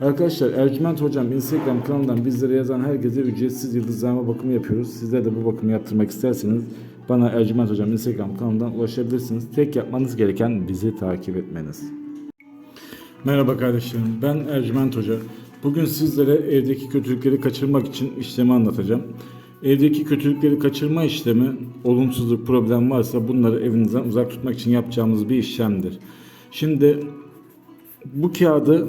Arkadaşlar Ercüment Hocam Instagram kanalından bizlere yazan herkese ücretsiz yıldızlama bakımı yapıyoruz. Sizler de bu bakımı yaptırmak isterseniz bana Ercüment Hocam Instagram kanalından ulaşabilirsiniz. Tek yapmanız gereken bizi takip etmeniz. Merhaba kardeşlerim ben Ercüment Hoca. Bugün sizlere evdeki kötülükleri kaçırmak için işlemi anlatacağım. Evdeki kötülükleri kaçırma işlemi olumsuzluk problem varsa bunları evinizden uzak tutmak için yapacağımız bir işlemdir. Şimdi bu kağıdı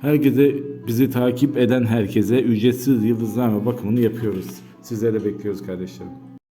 Herkese bizi takip eden herkese ücretsiz yıldızname bakımını yapıyoruz. Sizleri bekliyoruz kardeşlerim.